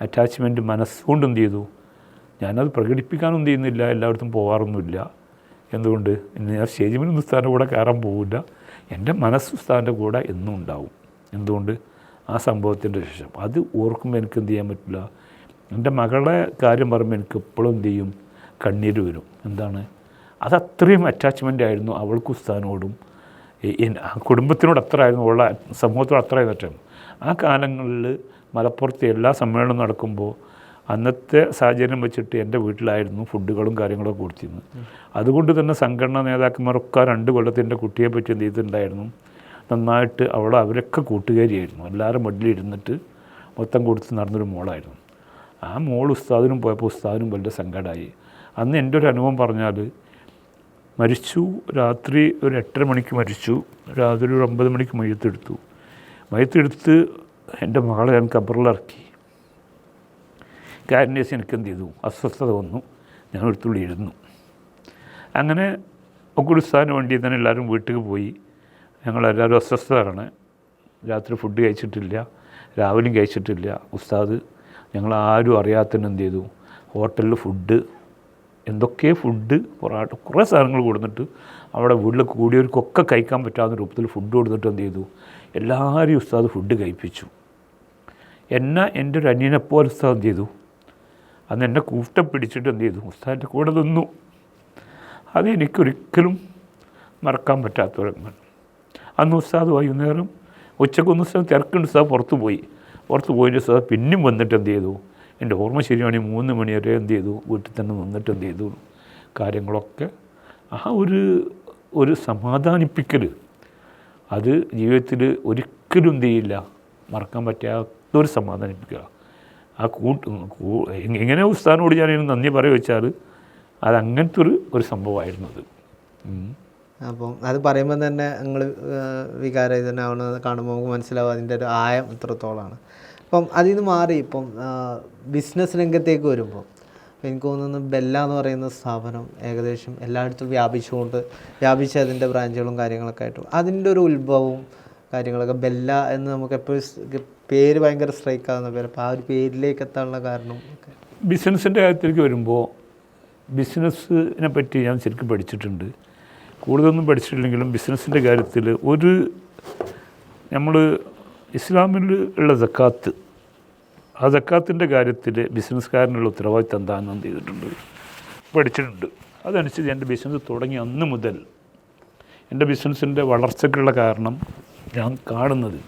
അറ്റാച്ച്മെന്റ് മനസ്സുകൊണ്ട് എന്ത് ചെയ്തു? ഞാനത് പ്രകടിപ്പിക്കാനൊന്നും ചെയ്യുന്നില്ല എല്ലായിടത്തും പോകാറൊന്നുമില്ല. എന്തുകൊണ്ട്? ഞാൻ സ്റ്റേജിമിനും ഉസ്താദിന്റെ കൂടെ കയറാൻ പോവില്ല. എന്റെ മനസ്സ് ഉസ്താദിന്റെ കൂടെ എന്നും ഉണ്ടാവും. എന്തുകൊണ്ട്? ആ സംഭവത്തിന്റെ ശേഷം. അത് ഓർക്കുമ്പോൾ എനിക്ക് എന്ത് ചെയ്യാൻ പറ്റില്ല? എന്റെ മകളുടെ കാര്യം പറയുമ്പോൾ എനിക്ക് എപ്പോഴും എന്ത് ചെയ്യും? കണ്ണീര് വരും. എന്താണ്? അത് അതത്രയും അറ്റാച്ച്മെന്റ് ആയിരുന്നു അവൾക്ക് ഉസ്താനോടും കുടുംബത്തിനോട് അത്ര ആയിരുന്നു ഉള്ള സമൂഹത്തോട് അത്ര ആയിരുന്നു ആ കാലങ്ങളിൽ മലപ്പുറത്ത് എല്ലാ സമ്മേളനവും നടക്കുമ്പോൾ അന്നത്തെ സാഹചര്യം വെച്ചിട്ട് എന്റെ വീട്ടിലായിരുന്നു ഫുഡുകളും കാര്യങ്ങളൊക്കെ കൊടുത്തിരുന്നത്. അതുകൊണ്ട് തന്നെ സംഘടനാ നേതാക്കന്മാരൊക്കെ രണ്ട് രണ്ട് കൊല്ലത്തിന്റെ കുട്ടിയെ പറ്റി എന്ത് ചെയ്തിട്ടുണ്ടായിരുന്നു? നന്നായിട്ട് അവളെ അവരൊക്കെ കൂട്ടുകാരിയായിരുന്നു. എല്ലാവരും മടിലിരുന്നിട്ട് മൊത്തം കൊടുത്ത് നടന്നൊരു മോളായിരുന്നു. ആ മോൾ ഉസ്താദിനും പോയപ്പോൾ ഉസ്താദിനും വലിയ സങ്കടമായി അന്ന് എന്റെ ഒരു അനുഭവം പറഞ്ഞാൽ മരിച്ചു രാത്രി ഒരു എട്ടര മണിക്ക് മരിച്ചു രാത്രി ഒരു ഒമ്പത് മണിക്ക് മയ്യത്തെടുത്തു. മയ്യത്തെടുത്ത് എന്റെ മകളെ ഞാൻ കബറിലിറക്കി കാരണേസ് എനിക്ക് എന്ത് ചെയ്തു? അസ്വസ്ഥത വന്നു. ഞാൻ ഒരു തുള്ളി ഇരുന്നു. അങ്ങനെ ഒക്കുടുസ്ഥാന് വേണ്ടി തന്നെ എല്ലാവരും വീട്ടിൽ പോയി. ഞങ്ങളെല്ലാവരും അസ്വസ്ഥരാണ്. രാത്രി ഫുഡ് കഴിച്ചിട്ടില്ല രാവിലെയും കഴിച്ചിട്ടില്ല. ഉസ്താദ് ഞങ്ങളാരും അറിയാത്തതിന് എന്ത് ചെയ്തു? ഹോട്ടലിൽ ഫുഡ് എന്തൊക്കെ ഫുഡ് പൊറാട്ട കുറേ സാധനങ്ങൾ കൊടുത്തിട്ട് അവിടെ വീട്ടിൽ കൂടിയവർക്കൊക്കെ കഴിക്കാൻ പറ്റാവുന്ന രൂപത്തിൽ ഫുഡ് കൊടുത്തിട്ട് എന്ത് ചെയ്തു? എല്ലാവരും ഉസ്താദ് ഫുഡ് കഴിപ്പിച്ചു. എന്നെ എന്റെ ഒരു അനിയനെപ്പോലെ ഉസ്താദ് എന്ത് ചെയ്തു? അന്ന് എന്നെ കൂട്ടം പിടിച്ചിട്ട് എന്ത് ചെയ്തു? ഉസ്താദിന്റെ കൂടെ നിന്നു. അത് എനിക്കൊരിക്കലും മറക്കാൻ പറ്റാത്തൊരങ്ങൾ അന്ന് ഉസ്താദ് വൈകുന്നേരം ഉച്ചക്കൊന്ന് ഉസ്താദ് തിരക്കുണ്ട് ഉസ്താദ് പുറത്തു പോയി. പുറത്ത് പോയിട്ട് സാർ പിന്നെയും വന്നിട്ട് എന്ത് ചെയ്തു? എന്റെ ഓർമ്മ ശരിയാണെങ്കിൽ മൂന്ന് മണി വരെ എന്ത് ചെയ്തു? വീട്ടിൽ തന്നെ വന്നിട്ട് എന്ത് ചെയ്തു? കാര്യങ്ങളൊക്കെ ആ ഒരു ഒരു സമാധാനിപ്പിക്കൽ. അത് ജീവിതത്തിൽ ഒരിക്കലും എന്ത് ചെയ്യില്ല. മറക്കാൻ പറ്റാത്തൊരു സമാധാനിപ്പിക്കുക. ആ കൂട്ട് എങ്ങനെ ഉസ്താദിനോട് ഞാൻ നന്ദി പറയുക വെച്ചാൽ അത് അങ്ങനത്തെ ഒരു ഒരു സംഭവമായിരുന്നു അത്.
അപ്പം അത് പറയുമ്പോൾ തന്നെ നിങ്ങൾ വികാരതനാവുന്നത് കാണുമ്പോൾ നമുക്ക് മനസ്സിലാവും അതിന്റെ ഒരു ആയം എത്രത്തോളമാണ് അപ്പം അതിൽ നിന്ന് മാറി ഇപ്പം ബിസിനസ് രംഗത്തേക്ക് വരുമ്പോൾ എനിക്ക് തോന്നുന്നു ബെല്ല എന്ന് പറയുന്ന സ്ഥാപനം ഏകദേശം എല്ലായിടത്തും വ്യാപിച്ചുകൊണ്ട് വ്യാപിച്ച് അതിന്റെ ബ്രാഞ്ചുകളും കാര്യങ്ങളൊക്കെ ആയിട്ട് അതിന്റെ ഒരു ഉത്ഭവവും കാര്യങ്ങളൊക്കെ ബെല്ല എന്ന് നമുക്ക് എപ്പോഴും പേര് ഭയങ്കര സ്ട്രൈക്ക് ആകുന്ന പേര്. അപ്പോൾ ആ ഒരു പേരിലേക്ക് എത്താനുള്ള കാരണം
ബിസിനസ്സിന്റെ കാര്യത്തിലേക്ക് വരുമ്പോൾ ബിസിനസ്സിനെ പറ്റി ഞാൻ ശരിക്കും പഠിച്ചിട്ടുണ്ട്. കൂടുതലൊന്നും പഠിച്ചിട്ടില്ലെങ്കിലും ബിസിനസ്സിന്റെ കാര്യത്തിൽ ഒരു നമ്മൾ ഇസ്ലാമിൽ ഉള്ള ജക്കാത്ത് ആ ജക്കാത്തിന്റെ കാര്യത്തിൽ ബിസിനസ്സുകാരനുള്ള ഉത്തരവാദിത്തം എന്താണെന്ന് എന്ത് ചെയ്തിട്ടുണ്ട് പഠിച്ചിട്ടുണ്ട്. അതനുസരിച്ച് എന്റെ ബിസിനസ് തുടങ്ങി അന്ന് മുതൽ എന്റെ ബിസിനസ്സിന്റെ വളർച്ചയ്ക്കുള്ള കാരണം ഞാൻ കാണുന്നത്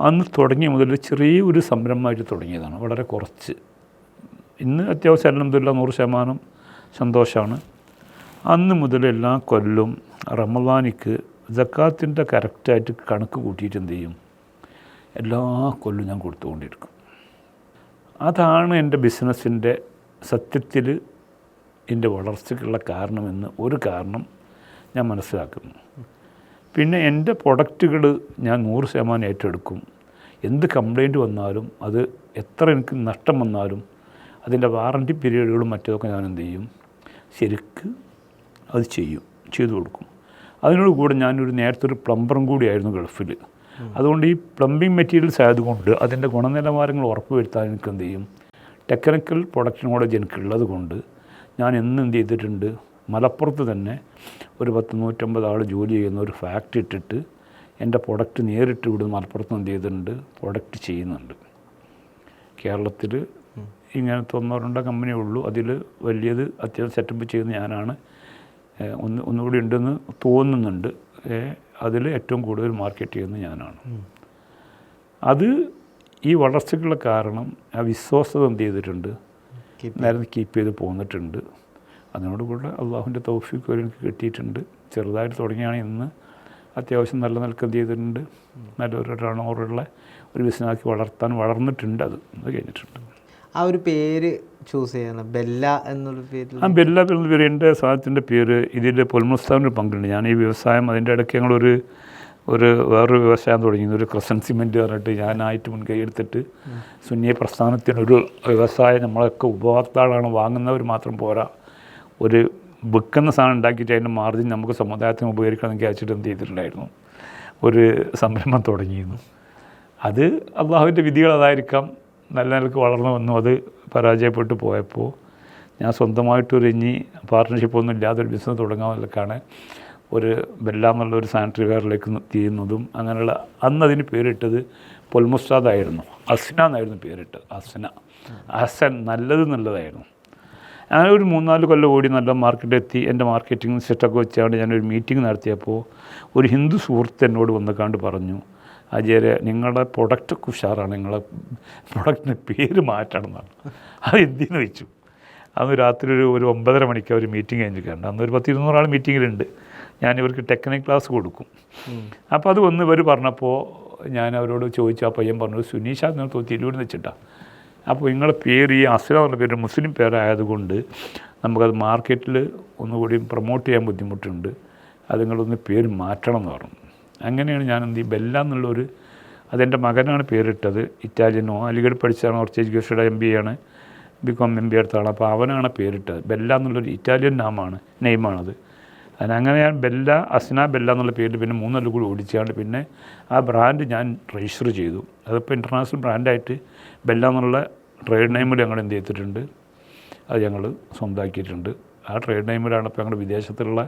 അന്ന് തുടങ്ങിയ മുതൽ ചെറിയ ഒരു സംരംഭമായിട്ട് തുടങ്ങിയതാണ് വളരെ കുറച്ച്. ഇന്ന് അത്യാവശ്യം അല്ലെന്നില്ല നൂറ് ശതമാനം സന്തോഷമാണ്. അന്ന് മുതൽ എല്ലാ കൊല്ലും റമദാനിക്ക് ജക്കാത്തിന്റെ കറക്റ്റായിട്ട് കണക്ക് കൂട്ടിയിട്ട് എന്ത് ചെയ്യും? എല്ലാ കൊല്ലും ഞാൻ കൊടുത്തുകൊണ്ടിരിക്കും. അതാണ് എന്റെ ബിസിനസ്സിന്റെ സത്യത്തിൽ എന്റെ വളർച്ചയ്ക്കുള്ള കാരണമെന്ന് ഒരു കാരണം ഞാൻ മനസ്സിലാക്കുന്നു. പിന്നെ എന്റെ പ്രൊഡക്റ്റുകൾ ഞാൻ നൂറ് ശതമാനം ഏറ്റെടുക്കും. എന്ത് കംപ്ലൈന്റ് വന്നാലും അത് എത്ര എനിക്ക് നഷ്ടം വന്നാലും അതിന്റെ വാറണ്ടി പീരീഡുകളും മറ്റൊക്കെ ഞാൻ എന്ത് ചെയ്യും? ശരിക്ക് അത് ചെയ്യും ചെയ്തു കൊടുക്കും. അതിനോട് കൂടെ ഞാനൊരു നേരത്തെ ഒരു പ്ലംബറും കൂടിയായിരുന്നു ഗൾഫിൽ അതുകൊണ്ട് ഈ പ്ലംബിംഗ് മെറ്റീരിയൽസ് ആയതുകൊണ്ട് അതിന്റെ ഗുണനിലവാരങ്ങൾ ഉറപ്പുവരുത്താൻ എനിക്ക് എന്ത് ചെയ്യും? ടെക്നിക്കൽ പ്രൊഡക്ഷൻ കോളേജ് എനിക്കുള്ളത് കൊണ്ട് ഞാൻ എന്ന് എന്ത് ചെയ്തിട്ടുണ്ട്? മലപ്പുറത്ത് തന്നെ ഒരു പത്ത് നൂറ്റമ്പത് ആൾ ജോലി ചെയ്യുന്ന ഒരു ഫാക്ടറി ഇട്ടിട്ട് എന്റെ പ്രൊഡക്റ്റ് നേരിട്ട് ഇവിടുന്ന് മലപ്പുറത്ത് എന്ത് ചെയ്തിട്ടുണ്ട്? പ്രൊഡക്റ്റ് ചെയ്യുന്നുണ്ട്. കേരളത്തിൽ ഇങ്ങനത്തെ ഒന്നോ രണ്ടോ കമ്പനിയേ ഉള്ളൂ. അതിൽ വലിയത് അത്യാവശ്യം സെറ്റപ്പ് ചെയ്യുന്ന ഞാനാണ്. ഒന്ന് ഒന്നുകൂടി ഉണ്ടെന്ന് തോന്നുന്നുണ്ട്. അതിൽ ഏറ്റവും കൂടുതൽ മാർക്കറ്റ് ചെയ്യുന്നത് ഞാനാണ്. അത് ഈ വളർച്ചയ്ക്കുള്ള കാരണം ആ വിശ്വാസത എന്ത് ചെയ്തിട്ടുണ്ട്? നേരം കീപ്പ് ചെയ്ത് പോന്നിട്ടുണ്ട്. അതിനോട് കൂടെ അള്ളാഹുവിന്റെ തോഫിക്ക് ഒരു എനിക്ക് കിട്ടിയിട്ടുണ്ട്. ചെറുതായിട്ട് തുടങ്ങിയാണ് ഇന്ന്. അത്യാവശ്യം നല്ല നിലയ്ക്ക് എന്ത് ചെയ്തിട്ടുണ്ട്? നല്ലൊരു ടേൺ ഓവറുള്ള ഒരു ബിസിനസ്സാക്കി വളർത്താൻ വളർന്നിട്ടുണ്ട് അത്. അത് കഴിഞ്ഞിട്ടുണ്ട്.
ആ ഒരു പേര് ചൂസ് ചെയ്യണം ബെല്ല എന്നൊരു പേര്
ആ ബെല്ല എന്നൊരു പേര് എന്റെ സാധനത്തിന്റെ പേര് ഇതിന്റെ പൊൽമുസ്താവിന്റെ പങ്കുണ്ട് ഞാൻ ഈ വ്യവസായം അതിന്റെ ഇടയ്ക്ക് ഞങ്ങളൊരു ഒരു വേറൊരു വ്യവസായം തുടങ്ങി ഒരു ക്രസൻ സിമെന്റ് പറഞ്ഞിട്ട് ഞാനായിട്ട് മുൻകൈ എടുത്തിട്ട് സുന്നിയ പ്രസ്ഥാനത്തിനൊരു വ്യവസായം നമ്മളൊക്കെ ഉപഭോക്താക്കളാണ് വാങ്ങുന്നവർ മാത്രം പോരാ. ഒരു വിൽക്കുന്ന സാധനം ഉണ്ടാക്കിയിട്ട് അതിന്റെ മാർജിൻ നമുക്ക് സമുദായത്തിന് ഉപകരിക്കണമെന്ന് വിചാരിച്ചിട്ട് എന്ത് ചെയ്തിട്ടുണ്ടായിരുന്നു? ഒരു സംരംഭം തുടങ്ങിയിരുന്നു. അത് അള്ളാഹുവിന്റെ വിധികൾ അതായിരിക്കാം. നല്ല നിലയ്ക്ക് വളർന്നു വന്നു. അത് പരാജയപ്പെട്ടു പോയപ്പോൾ ഞാൻ സ്വന്തമായിട്ടൊരു ഇനി പാർട്ട്ണർഷിപ്പ് ഒന്നും ഇല്ലാതെ ഒരു ബിസിനസ് നിലക്കാണ്. ഒരു ബെല്ല എന്നുള്ള ഒരു സാനിറ്ററി വെയറിലേക്ക് തീരുന്നതും അങ്ങനെയുള്ള അന്ന് അതിന് പേരിട്ടത് പൊൽമുസ്താദായിരുന്നു. അസ്ന എന്നായിരുന്നു പേരിട്ടത്. അസ്ന. അസൻ നല്ലത് നല്ലതായിരുന്നു. അങ്ങനെ ഒരു മൂന്നാൽ കൊല്ലം ഓടി നല്ല മാർക്കറ്റ് എത്തി എന്റെ മാർക്കറ്റിംഗ് സെറ്റൊക്കെ വെച്ചാണ് ഞാനൊരു മീറ്റിംഗ് നടത്തിയപ്പോൾ ഒരു ഹിന്ദു സുഹൃത്ത് എന്നോട് വന്നുകാണ്ട് പറഞ്ഞു അജയരെ നിങ്ങളുടെ പ്രൊഡക്റ്റൊക്കെ ഉഷാറാണ്. നിങ്ങളെ പ്രൊഡക്റ്റിന് പേര് മാറ്റണം എന്നാണ്. അത് എന്തിനു വെച്ചു? അന്ന് രാത്രി ഒരു ഒരു ഒമ്പതര മണിക്ക് അവർ മീറ്റിംഗ് കഴിഞ്ഞിട്ടുണ്ട് അന്ന് ഒരു പത്ത് ഇരുന്നൂറാൾ മീറ്റിങ്ങിലുണ്ട് ഞാൻ ഇവർക്ക് ടെക്നിക് ക്ലാസ് കൊടുക്കും. അപ്പോൾ അത് വന്ന് ഇവർ പറഞ്ഞപ്പോൾ ഞാൻ അവരോട് ചോദിച്ചു. ആ പയ്യൻ പറഞ്ഞു സുനീഷ എന്ന് തിരുവനന്തപുരം വെച്ചിട്ടാണ് അപ്പോൾ നിങ്ങളുടെ പേര് ഈ അസുര എന്നുള്ള പേര് മുസ്ലിം പേരായതുകൊണ്ട് നമുക്കത് മാർക്കറ്റിൽ ഒന്നുകൂടി പ്രൊമോട്ട് ചെയ്യാൻ ബുദ്ധിമുട്ടുണ്ട്. അത് നിങ്ങളൊന്ന് പേര് മാറ്റണം എന്ന് പറഞ്ഞു. അങ്ങനെയാണ് ഞാൻ എന്ത് ചെയ്യും? ബെല്ല എന്നുള്ളൊരു അതെന്റെ മകനാണ് പേരിട്ടത്. ഇറ്റാലിയനോ അലിഗഡ് പഠിച്ചാണ് കുറച്ച് എഡ്യൂക്കേഷയുടെ എം ബി ആണ്. ബികോം എം ബി എടുത്താണ് അപ്പോൾ അവനാണ് പേരിട്ടത്. ബെല്ല എന്നുള്ളൊരു ഇറ്റാലിയൻ നാമാണ് നെയ്മാണത്. അതിനങ്ങനെ ഞാൻ ബെല്ല അസ്ന ബെല്ല എന്നുള്ള പേരിൽ പിന്നെ മൂന്നല്ല കൂടി ഓടിച്ചാണ്ട് പിന്നെ ആ ബ്രാൻഡ് ഞാൻ രജിസ്റ്റർ ചെയ്തു. അതിപ്പോൾ ഇന്റർനാഷണൽ ബ്രാൻഡായിട്ട് ബെല്ല എന്നുള്ള ട്രേഡ് നെയിമിൽ ഞങ്ങൾ എന്ത് ചെയ്തിട്ടുണ്ട്? അത് ഞങ്ങൾ സ്വന്തമാക്കിയിട്ടുണ്ട്. ആ ട്രേഡ് നെയിമിലാണ് ഇപ്പോൾ ഞങ്ങൾ വിദേശത്തുള്ള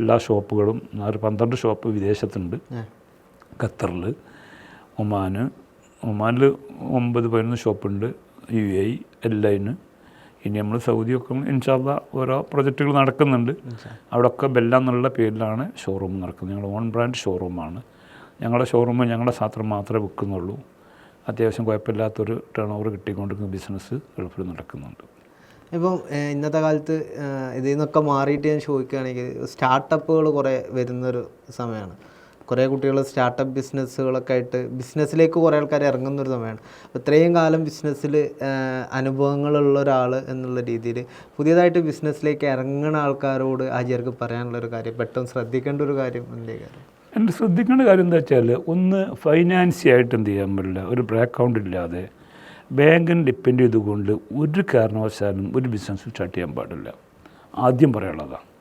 എല്ലാ ഷോപ്പുകളും ഒരു പന്ത്രണ്ട് ഷോപ്പ് വിദേശത്തുണ്ട്. ഖത്തറിൽ ഒമാന് ഒമാനിൽ ഒമ്പത് പതിനൊന്ന് ഷോപ്പുണ്ട്. യു എ എല്ലൈന് ഇനി നമ്മൾ സൗദിയൊക്കെ ഇൻഷാല്ല ഓരോ പ്രൊജക്റ്റുകൾ നടക്കുന്നുണ്ട്. അവിടെയൊക്കെ ബെല്ല എന്നുള്ള പേരിലാണ് ഷോറൂം നടക്കുന്നത്. ഞങ്ങൾ ഓൺ ബ്രാൻഡ് ഷോറൂമാണ്. ഞങ്ങളുടെ ഷോറൂമ് ഞങ്ങളുടെ സാത്രം മാത്രമേ വിൽക്കുന്നുള്ളൂ. അത്യാവശ്യം കുഴപ്പമില്ലാത്തൊരു ടേൺ ഓവർ കിട്ടിക്കൊണ്ടിരിക്കുന്ന ബിസിനസ് ഗൾഫിൽ നടക്കുന്നുണ്ട്.
ഇപ്പം ഇന്നത്തെ കാലത്ത് ഇതിൽ നിന്നൊക്കെ മാറിയിട്ട് ഞാൻ ചോദിക്കുകയാണെങ്കിൽ സ്റ്റാർട്ടപ്പുകൾ കുറേ വരുന്നൊരു സമയമാണ്. കുറേ കുട്ടികൾ സ്റ്റാർട്ടപ്പ് ബിസിനസ്സുകളൊക്കെ ആയിട്ട് ബിസിനസ്സിലേക്ക് കുറേ ആൾക്കാർ ഇറങ്ങുന്നൊരു സമയമാണ്. ഇത്രയും കാലം ബിസിനസ്സിൽ അനുഭവങ്ങളുള്ള ഒരാൾ എന്നുള്ള രീതിയിൽ പുതിയതായിട്ട് ബിസിനസ്സിലേക്ക് ഇറങ്ങുന്ന ആൾക്കാരോട് ആചാര്യർക്ക് പറയാനുള്ളൊരു കാര്യം പെട്ടെന്ന് ശ്രദ്ധിക്കേണ്ട ഒരു കാര്യം എന്തേ കാര്യം
എന്റെ ശ്രദ്ധിക്കേണ്ട കാര്യം എന്താ വെച്ചാൽ ഒന്ന് ഫൈനാൻസി ആയിട്ട് എന്ത് ചെയ്യാൻ പറ്റില്ല. ഒരു ബ്രേക്ക് അക്കൗണ്ട് ഇല്ലാതെ ബാങ്കിന് ഡിപ്പെൻഡ് ചെയ്തുകൊണ്ട് ഒരു കാരണവശാലും ഒരു ബിസിനസ് സ്റ്റാർട്ട് ചെയ്യാൻ പാടില്ല. ആദ്യം പറയാനുള്ളതാണ്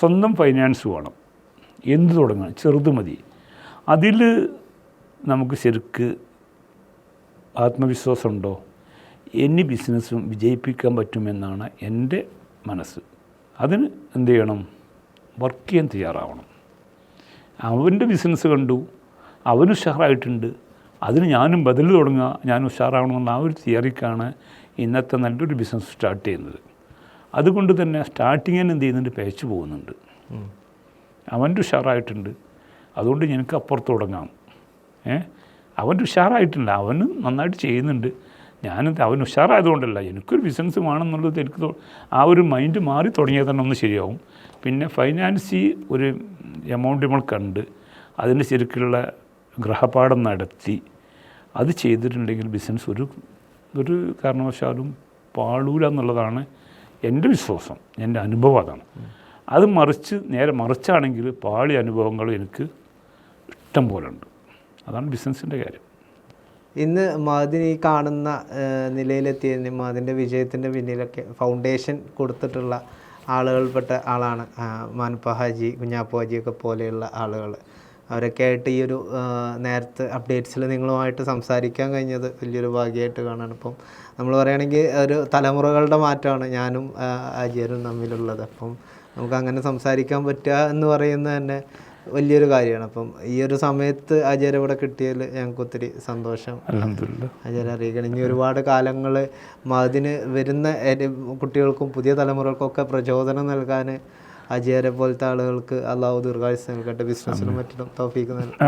സ്വന്തം ഫൈനാൻസ് വേണം. എന്ത് തുടങ്ങണം ചെറുത് മതി. അതിൽ നമുക്ക് ശരിക്ക് ആത്മവിശ്വാസമുണ്ടോ എനി ബിസിനസ്സും വിജയിപ്പിക്കാൻ പറ്റുമെന്നാണ് എന്റെ മനസ്സ്. അതിന് എന്ത് ചെയ്യണം? വർക്ക് ചെയ്യാൻ തയ്യാറാവണം. അവന്റെ ബിസിനസ് കണ്ടു. അവന് ഉഷാറായിട്ടുണ്ട്. അതിന് ഞാനും ബദൽ തുടങ്ങുക ഞാൻ ഉഷാറാവണമെന്നുള്ള ആ ഒരു തിയറിക്കാണ് ഇന്നത്തെ നല്ലൊരു ബിസിനസ് സ്റ്റാർട്ട് ചെയ്യുന്നത്. അതുകൊണ്ട് തന്നെ സ്റ്റാർട്ടിങ്ങിന് എന്ത് ചെയ്യുന്നുണ്ട്? പേച്ചു പോകുന്നുണ്ട്. അവന്റെ ഉഷാറായിട്ടുണ്ട്. അതുകൊണ്ട് എനിക്ക് അപ്പുറത്ത് തുടങ്ങാം. ഏ? അവന്റെ ഉഷാറായിട്ടില്ല. അവന് നന്നായിട്ട് ചെയ്യുന്നുണ്ട്. ഞാൻ അവൻ ഉഷാറായതുകൊണ്ടല്ല. എനിക്കൊരു ബിസിനസ് വേണമെന്നുള്ളത് എനിക്ക് ആ ഒരു മൈൻഡ് മാറി തുടങ്ങിയാൽ തന്നെ ഒന്ന് ശരിയാവും. പിന്നെ ഫൈനാൻസി ഒരു എമൗണ്ട് നമ്മൾ കണ്ട് അതിന് ശരിക്കുള്ള ഗ്രഹപാഠം നടത്തി അത് ചെയ്തിട്ടുണ്ടെങ്കിൽ ബിസിനസ് ഒരു ഒരു കാരണവശാലും പാളൂല എന്നുള്ളതാണ് എന്റെ വിശ്വാസം എന്റെ അനുഭവം അതാണ്. അത് മറിച്ച് നേരെ മറിച്ചാണെങ്കിൽ പാളി അനുഭവങ്ങൾ എനിക്ക് ഇഷ്ടം പോലെ ഉണ്ട് അതാണ് ബിസിനസ്സിന്റെ കാര്യം.
ഇന്ന് മാതിന് ഈ കാണുന്ന നിലയിലെത്തിയതിന് മാതിന്റെ വിജയത്തിന്റെ പിന്നിലൊക്കെ ഫൗണ്ടേഷൻ കൊടുത്തിട്ടുള്ള ആളുകൾപ്പെട്ട ആളാണ് മാനുപ്പ ഹാജി കുഞ്ഞാപ്പ ഹാജിയൊക്കെ പോലെയുള്ള ആളുകൾ അവരൊക്കെ ആയിട്ട് ഈ ഒരു നേരത്തെ അപ്ഡേറ്റ്സിൽ നിങ്ങളുമായിട്ട് സംസാരിക്കാൻ കഴിഞ്ഞത് വലിയൊരു ഭാഗ്യമായിട്ട് കാണാണ്. ഇപ്പം നമ്മൾ പറയുകയാണെങ്കിൽ ഒരു തലമുറകളുടെ മാറ്റമാണ് ഞാനും ആ, ഹാജിയരും തമ്മിലുള്ളത്. അപ്പം നമുക്ക് അങ്ങനെ സംസാരിക്കാൻ പറ്റുക എന്ന് പറയുന്നത് തന്നെ വലിയൊരു കാര്യമാണ്. അപ്പം ഈ ഒരു സമയത്ത് അജയരെ ഇവിടെ കിട്ടിയതിൽ ഞങ്ങൾക്ക് ഒത്തിരി സന്തോഷം. അജയരെ അറിയിക്കണം. ഇനി ഒരുപാട് കാലങ്ങൾ അതിന് വരുന്ന കുട്ടികൾക്കും പുതിയ തലമുറകൾക്കൊക്കെ പ്രചോദനം നൽകാൻ അജയരെ പോലത്തെ ആളുകൾക്ക് അള്ളാഹു ദീർഘായുസ് നൽകട്ടെ. ബിസിനസ്സിനും മറ്റും തോഫീക്ക് നൽകട്ടെ.